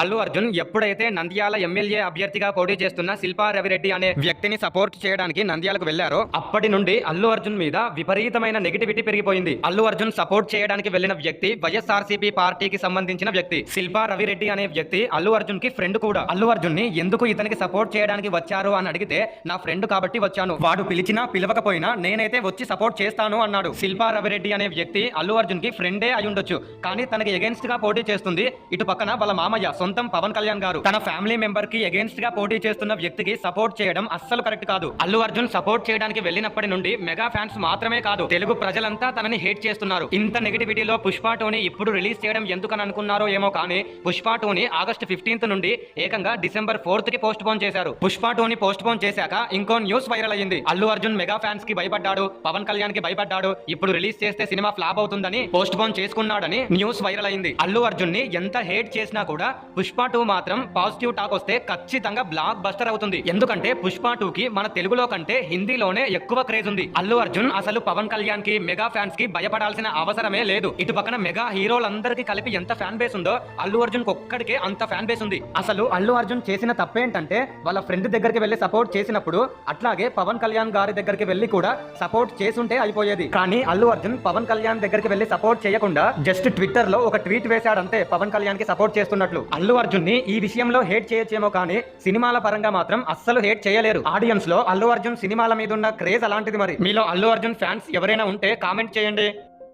అల్లు అర్జున్ ఎప్పుడైతే నంద్యాల ఎమ్మెల్యే అభ్యర్థిగా పోటీ చేస్తున్న శిల్పా రవిరెడ్డి అనే వ్యక్తిని సపోర్ట్ చేయడానికి నంద్యాలకు వెళ్ళారో అప్పటి నుండి అల్లు అర్జున్ మీద విపరీతమైన నెగిటివిటీ పెరిగిపోయింది. అల్లు అర్జున్ సపోర్ట్ చేయడానికి వెళ్ళిన వ్యక్తి వైఎస్ఆర్సీపీ పార్టీకి సంబంధించిన వ్యక్తి. శిల్పా రవిరెడ్డి అనే వ్యక్తి అల్లు అర్జున్కి ఫ్రెండ్ కూడా. అల్లు అర్జున్ని ఎందుకు ఇతనికి సపోర్ట్ చేయడానికి వచ్చారు అని అడిగితే నా ఫ్రెండ్ కాబట్టి వచ్చాను. వాడు పిలిచినా పిలవకపోయినా నేనైతే వచ్చి సపోర్ట్ చేస్తాను అన్నాడు. శిల్పా రవిరెడ్డి అనే వ్యక్తి అల్లు అర్జున్కి ఫ్రెండే అయి ఉండొచ్చు. కానీ తనకి ఎగెన్స్ట్గా పోటీ చేస్తుంది ఇటు పక్కన వాళ్ళ మామయ్య సొంతం పవన్ కళ్యాణ్ గారు. తన ఫ్యామిలీ మెంబర్కి ఎగెన్స్ట్గా పోటీ చేస్తున్న వ్యక్తికి సపోర్ట్ చేయడం అస్సలు కరెక్ట్ కాదు. అల్లు అర్జున్ సపోర్ట్ చేయడానికి వెళ్ళినప్పటి నుండి మెగా ఫ్యాన్స్ మాత్రమే కాదు తెలుగు ప్రజలంతా తనని హేట్ చేస్తున్నారు. ఇంత నెగిటివిటీలో పుష్ప టోని ఇప్పుడు రిలీజ్ చేయడం ఎందుకని అనుకున్నారో ఏమో కానీ పుష్ప టోని ఆగస్ట్ ఫిఫ్టీన్త్ నుండి ఏకంగా డిసెంబర్ ఫోర్త్కి పోస్ట్ పోన్ చేశారు. పుష్ప టోని పోస్ట్ పోన్ చేశాక ఇంకో న్యూస్ వైరల్ అయ్యింది. అల్లు అర్జున్ మెగా ఫ్యాన్స్కి భయపడ్డాడు పవన్ కళ్యాణ్కి భయపడ్డాడు ఇప్పుడు రిలీజ్ చేస్తే సినిమా ఫ్లాప్ అవుతుందని పోస్ట్ పోన్ చేసుకున్నాడని న్యూస్ వైరల్ అయింది అల్లు అర్జున్ని ఎంత హేట్ చేసినా కూడా పుష్ప టూ మాత్రం పాజిటివ్ టాక్ వస్తే ఖచ్చితంగా బ్లాక్ బస్టర్ అవుతుంది. ఎందుకంటే పుష్ప టూ కి మన తెలుగులో కంటే హిందీలోనే ఎక్కువ క్రేజ్ ఉంది. అల్లు అర్జున్ అసలు పవన్ కళ్యాణ్కి మెగా ఫ్యాన్స్కి భయపడాల్సిన అవసరమే లేదు. ఇటు పక్కన మెగా హీరోలందరికీ కలిపి ఎంత ఫ్యాన్ బేస్ ఉందో అల్లు అర్జున్ ఒక్కడికే అంత ఫ్యాన్ బేస్ ఉంది. అసలు అల్లు అర్జున్ చేసిన తప్పేంటంటే వాళ్ళ ఫ్రెండ్ దగ్గరికి వెళ్ళి సపోర్ట్ చేసినప్పుడు అట్లాగే పవన్ కళ్యాణ్ గారి దగ్గరికి వెళ్ళి కూడా సపోర్ట్ చేసుంటే అయిపోయేది. కానీ అల్లు అర్జున్ పవన్ కళ్యాణ్ దగ్గరికి వెళ్ళి సపోర్ట్ చేయకుండా జస్ట్ ట్విట్టర్లో ఒక ట్వీట్ వేశాడంతే పవన్ కళ్యాణ్కి సపోర్ట్ చేస్తున్నట్లు. అల్లు అర్జున్ని ఈ విషయంలో హేట్ చేయొచ్చేమో కానీ సినిమాల పరంగా మాత్రం అస్సలు హేట్ చేయలేరు. ఆడియన్స్లో అల్లు అర్జున్ సినిమాల మీద ఉన్న క్రేజ్ అలాంటిది మరి. మీలో అల్లు అర్జున్ ఫ్యాన్స్ ఎవరైనా ఉంటే కామెంట్ చేయండి.